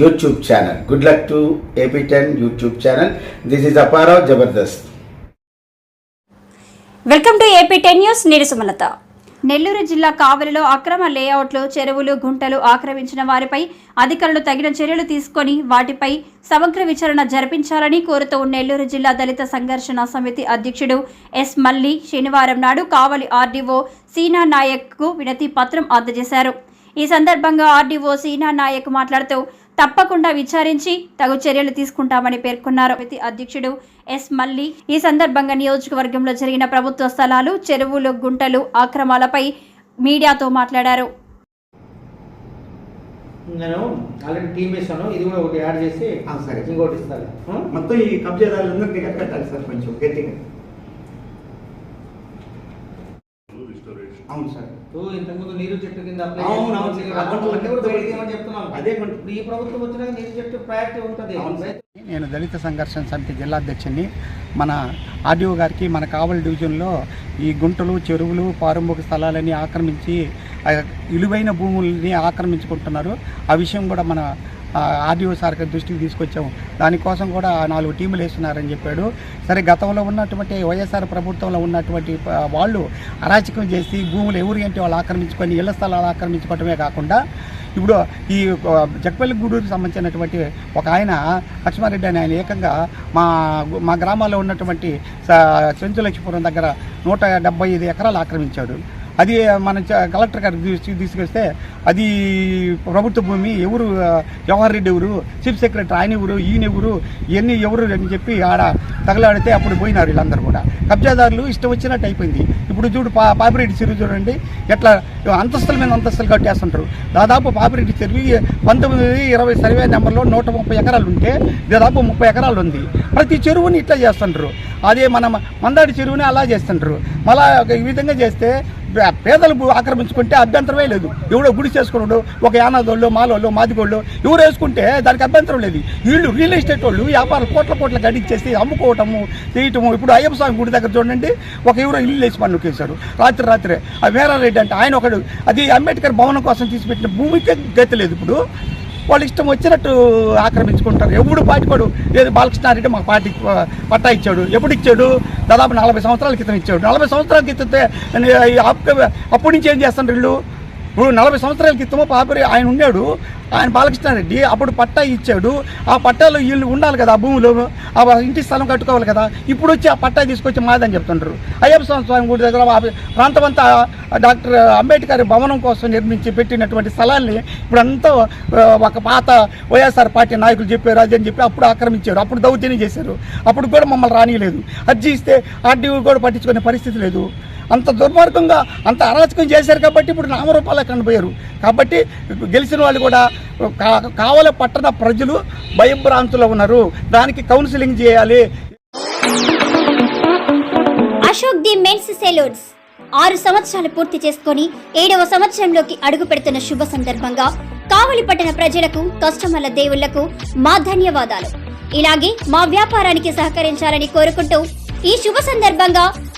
YouTube channel good luck to AP ten YouTube channel this is Apparao Jabardasth welcome to AP ten news నేను సుమలత. నెల్లూరు జిల్లా కావలిలో అక్రమ లేఅవుట్లు చెరువులు గుంటలు ఆక్రమించిన వారిపై అధికారులు తగిన చర్యలు తీసుకొని వాటిపై సమగ్ర విచారణ జరిపించాలని కోరుతూ నెల్లూరు జిల్లా దళిత సంఘర్షణ సమితి అధ్యక్షుడు ఎస్ మల్లి శనివారం నాడు కావలి ఆర్డీఓ సీనా నాయక్కు వినతి పత్రం అందజేశారు. ఈ సందర్భంగా ఆర్డీఓ సీనా నాయక్ మాట్లాడుతూ తప్పకుండా విచారించి తగు చర్యలు తీసుకుంటామని పేర్కొన్నారు. సమితి అధ్యక్షుడు ఎస్ మల్లి. ఈ సందర్భంగా నియోజకవర్గంలో జరిగిన ప్రభుత్వ స్థలాలు చెరువులు గుంటలు ఆక్రమాలపై మీడియాతో మాట్లాడారు. నేను ఆల్రెడీ టీం వేసాను ఇది కూడా ఒకటి యాడ్ చేసి సరే. ఇంకోటి ఇస్తాను? మొత్తం ఈ కబ్జాదారులందరినీ కట్టబెట్టాలి సార్ కొంచెం గట్టిగా అవును సార్. ఇంతకుముందు నీరు చెట్టు కింద అవును, అవును. చెప్తున్నాను అదే ఈ ప్రభుత్వం వచ్చినాక నీరు చెట్టు ప్రయారిటీ ఉంటుంది. నేను దళిత సంఘర్షణ సమితి జిల్లా అధ్యక్షుడిని. మన ఆర్డీఓ గారికి మన కావలి డివిజన్లో ఈ గుంటలు చెరువులు పారంభోగ స్థలాలని ఆక్రమించి విలువైన భూముల్ని ఆక్రమించుకుంటున్నారు. ఆ విషయం కూడా మన ఆర్డీఓ సార్ దృష్టికి తీసుకొచ్చాము. దానికోసం కూడా నాలుగు టీములు వేస్తున్నారని చెప్పాడు. సరే గతంలో ఉన్నటువంటి వైఎస్ఆర్ ప్రభుత్వంలో ఉన్నటువంటి వాళ్ళు అరాచకం చేసి భూములు ఎవరు ఏంటి వాళ్ళు ఆక్రమించుకొని ఇళ్ళ స్థలాలు ఆక్రమించుకోవటమే కాకుండా ఇప్పుడు ఈ జక్పల్లి గూడూరుకి సంబంధించినటువంటి ఒక ఆయన లక్ష్మారెడ్డి అని ఆయన ఏకంగా మా మా గ్రామాల్లో ఉన్నటువంటి స- చెంచులక్ష్మీపురం దగ్గర నూట డెబ్బై ఐదు ఎకరాలు ఆక్రమించాడు. అది మన చ- కలెక్టర్ గారికి తీసుకొస్తే అది ప్రభుత్వ భూమి ఎవరు జవహర్ రెడ్డి ఎవరు చీఫ్ సెక్రటరీ ఆయన ఎవరు ఈయన ఎవరు ఇవన్నీ ఎవరు అని చెప్పి ఆడ తగలాడితే అప్పుడు పోయినారు వీళ్ళందరూ కూడా. కబ్జాదారులు ఇష్టం వచ్చినట్టు అయిపోయింది. ఇప్పుడు చూడు పా పాపిరెడ్డి చెరువు చూడండి ఎట్లా అంతస్తుల మీద అంతస్తులు కట్టేస్తుంటారు. దాదాపు పాపిరెడ్డి చెరువు పంతొమ్మిది ఇరవై సర్వే నెంబర్లో నూట ముప్పై ఎకరాలు ఉంటే దాదాపు ముప్పై ఎకరాలు ఉంది. ప్రతి చెరువుని ఇట్లా చేస్తుంటారు. అదే మన మందాడి చెరువుని అలా చేస్తుంటారు. మళ్ళా ఒక ఈ విధంగా చేస్తే పేదలు ఆక్రమించుకుంటే అభ్యంతరమే లేదు. ఎవడో గుడి చేసుకున్నాడు ఒక యానాదోళ్ళు మాలోళ్ళు మాదిగోళ్ళు ఎవరు వేసుకుంటే దానికి అభ్యంతరం లేదు. వీళ్ళు రియల్ ఎస్టేట్ వాళ్ళు వ్యాపారం కోట్ల కోట్ల గడించేసి అమ్ముకోవటము చేయటము ఇప్పుడు అయ్యప్ప స్వామి గుడి దగ్గర చూడండి ఒక ఎవరో ఇల్లు వేసి పన్ను నొక్కేశారు రాత్రి రాత్రే. ఆ వీరారెడ్డి అంటే ఆయన ఒకడు. అది అంబేద్కర్ భవనం కోసం తీసిపెట్టిన భూమికే గతి లేదు ఇప్పుడు. వాళ్ళు ఇష్టం వచ్చినట్టు ఆక్రమించుకుంటారు. ఎప్పుడు పాటికోడు. ఏది బాలకృష్ణారెడ్డి మాకు పార్టీ పట్టా ఇచ్చాడు. ఎప్పుడు ఇచ్చాడు? దాదాపు నలభై సంవత్సరాల క్రితం ఇచ్చాడు. నలభై సంవత్సరాల క్రితం అప్పటి నుంచి ఏం చేస్తారు వీళ్ళు? ఇప్పుడు నలభై సంవత్సరాల క్రితమో పాపరి ఆయన ఉన్నాడు ఆయన బాలకృష్ణారెడ్డి అప్పుడు పట్టా ఇచ్చాడు. ఆ పట్టాలో వీళ్ళు ఉండాలి కదా ఆ భూమిలో ఆ ఇంటి స్థలం కట్టుకోవాలి కదా. ఇప్పుడు వచ్చి ఆ పట్టా తీసుకొచ్చి మాదని చెప్తుంటారు. అయ్యప్ప స్వామి గుడి దగ్గర ప్రాంతమంతా ప్రాంతం అంతా డాక్టర్ అంబేద్కర్ భవనం కోసం నిర్మించి పెట్టినటువంటి స్థలాన్ని ఇప్పుడంతా ఒక పాత వైఎస్ఆర్ పార్టీ నాయకులు చెప్పారు అది అని చెప్పి అప్పుడు ఆక్రమించారు. అప్పుడు దౌర్జన్యం చేశారు. అప్పుడు కూడా మమ్మల్ని రానియలేదు. అర్జీ ఇస్తే ఆర్డీఓ కూడా పట్టించుకునే పరిస్థితి లేదు. అంత దుర్మార్గంగా అంత అరాచకం చేశారు కాబట్టి ఇప్పుడు నామరూపాలే కనిపోయారు కాబట్టి గెలిచిన వాళ్ళు కూడా కావల పట్టణ ప్రజలు భయభ్రాంతులు ఉన్నారు. దానికి కౌన్సిలింగ్ చేయాలి. Ashok the men's saloons. ఆరు సంవత్సరాలు పూర్తి చేసుకొని ఏడవ సంవత్సరంలోకి అడుగు పెడుతున్న శుభ సందర్భంగా కావలి పట్టణ ప్రజలకు కస్టమర్ల దేవుళ్ళకు మా ధన్యవాదాలు. ఇలాగే మా వ్యాపారానికి సహకరించాలని కోరుకుంటూ ఈ శుభ సందర్భంగా